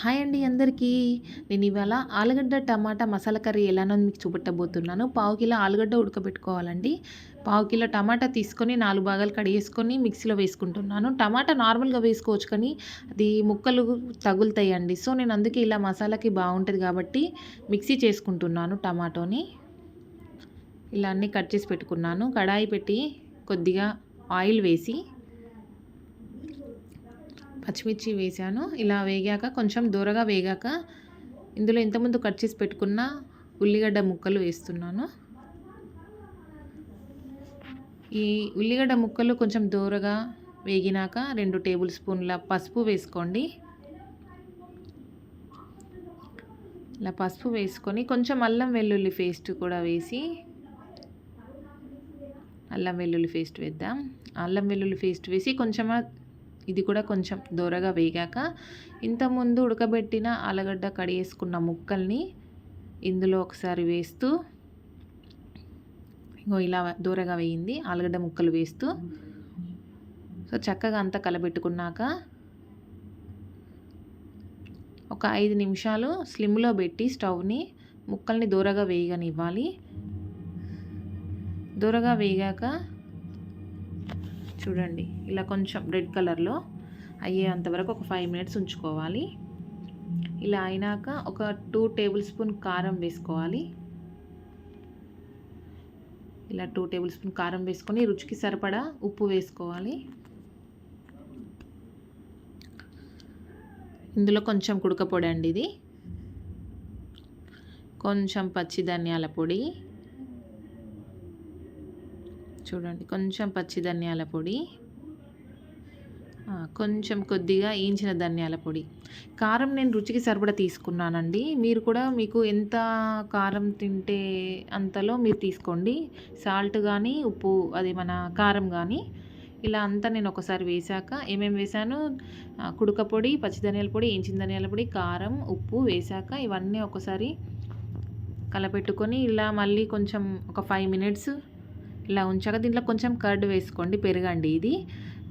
Hi అండి అందరికీ. నేను ఇవాళ ఆలుగడ్డ టమాటా మసాలా కర్రీ ఎలానో మీకు చూపెట్టబోతున్నాను. పావు కిలో ఆలుగడ్డ ఉడకబెట్టుకోవాలండి. పావు కిలో టమాటా తీసుకొని నాలుగు భాగాలు కడిగేసుకొని మిక్సీలో వేసుకుంటున్నాను. టమాటా నార్మల్గా వేసుకోవచ్చు కానీ అది ముక్కలు తగులుతాయండి. సో నేను అందుకే ఇలా మసాలాకి బాగుంటుంది కాబట్టి మిక్సీ చేసుకుంటున్నాను టమాటోని. ఇలా అన్నీ కట్ చేసి పెట్టుకున్నాను. కడాయి పెట్టి కొద్దిగా ఆయిల్ వేసి పచ్చిమిర్చి వేసాను ఇలా వేగాక కొంచెం దూరగా వేగాక ఇందులో ఇంతకుముందు కట్ చేసి పెట్టుకున్న ఉల్లిగడ్డ ముక్కలు వేస్తున్నాను. ఈ ఉల్లిగడ్డ ముక్కలు కొంచెం దూరగా వేగినాక రెండు టేబుల్ స్పూన్ల పసుపు వేసుకోండి. ఇలా పసుపు వేసుకొని కొంచెం అల్లం వెల్లుల్లి పేస్ట్ కూడా వేసి అల్లం వెల్లుల్లి పేస్ట్ వేద్దాం. అల్లం వెల్లుల్లి పేస్ట్ వేసి కొంచెం ఇది కూడా కొంచెం దూరగా వేగాక ఇంతకుముందు ఉడకబెట్టిన ఆలుగడ్డ కడిగేసుకున్న ముక్కల్ని ఇందులో ఒకసారి వేస్తూ ఇంకో ఇలా దూరగా వేయింది ఆలుగడ్డ ముక్కలు వేస్తూ. సో చక్కగా అంతా కలబెట్టుకున్నాక ఒక ఐదు నిమిషాలు స్లిమ్లో పెట్టి స్టవ్ని ముక్కల్ని దూరగా వేయగనివ్వాలి. దూరగా వేగాక చూడండి. ఇలా కొంచెం రెడ్ కలర్లో అయ్యేంతవరకు ఒక ఫైవ్ మినిట్స్ ఉంచుకోవాలి. ఇలా అయినాక ఒక టూ టేబుల్ స్పూన్ కారం వేసుకోవాలి. ఇలా టూ టేబుల్ స్పూన్ కారం వేసుకొని రుచికి సరిపడా ఉప్పు వేసుకోవాలి. ఇందులో కొంచెం కుడకపొడి అండి ఇది. కొంచెం పచ్చి ధనియాల పొడి. చూడండి కొంచెం పచ్చి ధనియాల పొడి. కొంచెం కొద్దిగా వేయించిన ధనియాల పొడి. కారం నేను రుచికి సరిపడా తీసుకున్నానండి. మీరు కూడా మీకు ఎంత కారం తింటే అంతలో మీరు తీసుకోండి. సాల్ట్ కానీ ఉప్పు అది మన కారం కానీ ఇలా అంతా నేను ఒకసారి వేసాక ఏమేమి వేసాను కుడుక పొడి పచ్చి ధనియాల పొడి వేయించిన ధనియాల పొడి కారం ఉప్పు వేసాక ఇవన్నీ ఒకసారి కలపెట్టుకొని ఇలా మళ్ళీ కొంచెం ఒక ఫైవ్ మినిట్స్ ఇలా ఉంచాక దీంట్లో కొంచెం కర్డ్ వేసుకోండి పెరుగండి ఇది.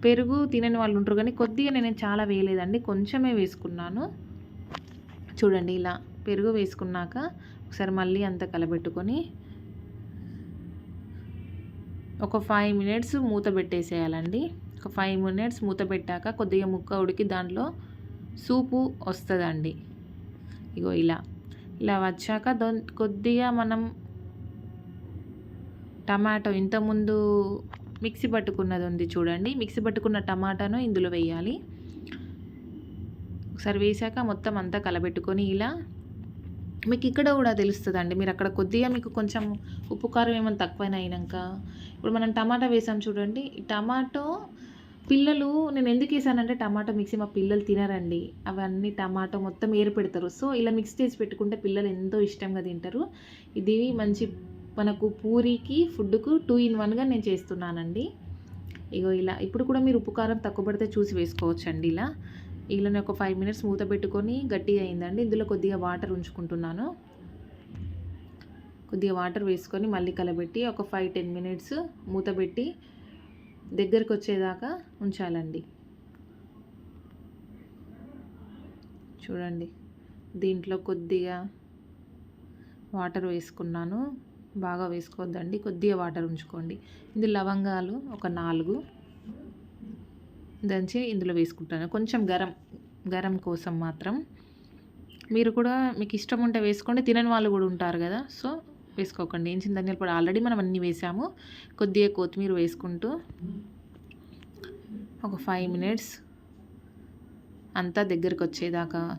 పెరుగు తినని వాళ్ళు ఉంటారు కానీ కొద్దిగా నేను చాలా వేయలేదండి కొంచెమే వేసుకున్నాను. చూడండి ఇలా పెరుగు వేసుకున్నాక ఒకసారి మళ్ళీ అంత కలబెట్టుకొని ఒక ఫైవ్ మినిట్స్ మూత పెట్టేసేయాలండి. ఒక ఫైవ్ మినిట్స్ మూత పెట్టాక కొద్దిగా ముక్క ఉడికి దాంట్లో సూపు వస్తుందండి. ఇగో ఇలా. ఇలా వచ్చాక కొద్దిగా మనం టమాటో ఇంతకుముందు మిక్సీ పట్టుకున్నది ఉంది చూడండి. మిక్సీ పట్టుకున్న టమాటాను ఇందులో వేయాలి. ఒకసారి వేసాక మొత్తం అంతా కలబెట్టుకొని ఇలా మీకు ఇక్కడ కూడా తెలుస్తుందండి. మీరు అక్కడ కొద్దిగా మీకు కొంచెం ఉప్పు కారం ఏమైనా తక్కువైనా అయినాక ఇప్పుడు మనం టమాటా వేసాం చూడండి. టమాటో పిల్లలు నేను ఎందుకు వేసానంటే టమాటో మిక్సీ మా పిల్లలు తినరండి. అవన్నీ టమాటో మొత్తం ఏరు పెడతారు. సో ఇలా మిక్స్ చేసి పెట్టుకుంటే పిల్లలు ఎంతో ఇష్టంగా తింటారు. ఇది మంచి మనకు పూరీకి ఫుడ్కు టూ ఇన్ వన్గా నేను చేస్తున్నానండి. ఇగో ఇలా ఇప్పుడు కూడా మీరు ఉప్పు కారం తక్కువ పడితే చూసి వేసుకోవచ్చండి ఇలా. ఇలానే ఒక ఫైవ్ మినిట్స్ మూత పెట్టుకొని గట్టిగా అయిందండి. ఇందులో కొద్దిగా వాటర్ ఉంచుకుంటున్నాను. కొద్దిగా వాటర్ వేసుకొని మళ్ళీ కలబెట్టి ఒక ఫైవ్ టెన్ మినిట్స్ మూత పెట్టి దగ్గరికి వచ్చేదాకా ఉంచాలండి. చూడండి దీంట్లో కొద్దిగా వాటర్ వేసుకున్నాను. బాగా వేసుకోవద్దండి. కొద్దిగా వాటర్ ఉంచుకోండి. ఇది లవంగాలు ఒక నాలుగు. దంచి ఇందులో వేసుకుంటాను. కొంచెం గరం గరం కోసం మాత్రం. మీరు కూడా మీకు ఇష్టం ఉంటే వేసుకోండి. తినని వాళ్ళు కూడా ఉంటారు కదా సో వేసుకోకండి. ఏం ధనియాల పొడి ఆల్రెడీ మనం అన్నీ వేసాము. కొద్దిగా కొత్తిమీర వేసుకుంటూ ఒక ఫైవ్ మినిట్స్ అంతా దగ్గరికి వచ్చేదాకా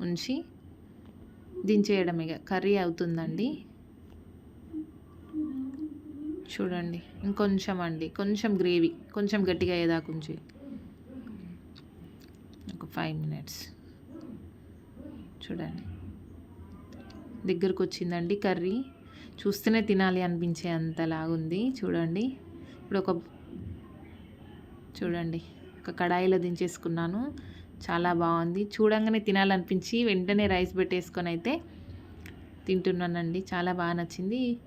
ఉంచి దించేయడమే. కర్రీ అవుతుందండి. చూడండి. ఇంకొంచెం అండి. కొంచెం గ్రేవీ. కొంచెం గట్టిగా అయ్యేదాకా ఉంచి. ఒక ఫైవ్ మినిట్స్. చూడండి. దగ్గరకు వచ్చిందండి కర్రీ. చూస్తేనే తినాలి అనిపించే అంతలాగుంది. చూడండి. ఇప్పుడు ఒక చూడండి. ఒక కడాయిలో దించేసుకున్నాను. చాలా బాగుంది. చూడంగానే తినాలనిపించి వెంటనే రైస్ పెట్టేసుకొని అయితే తింటున్నానండి. చాలా బాగా నచ్చింది.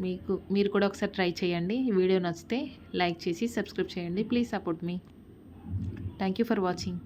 మీకు మీరు కూడా ఒకసారి ట్రై చేయండి. వీడియో నచ్చితే లైక్ చేసి సబ్స్క్రైబ్ చేయండి. Please support me. Thank you for watching.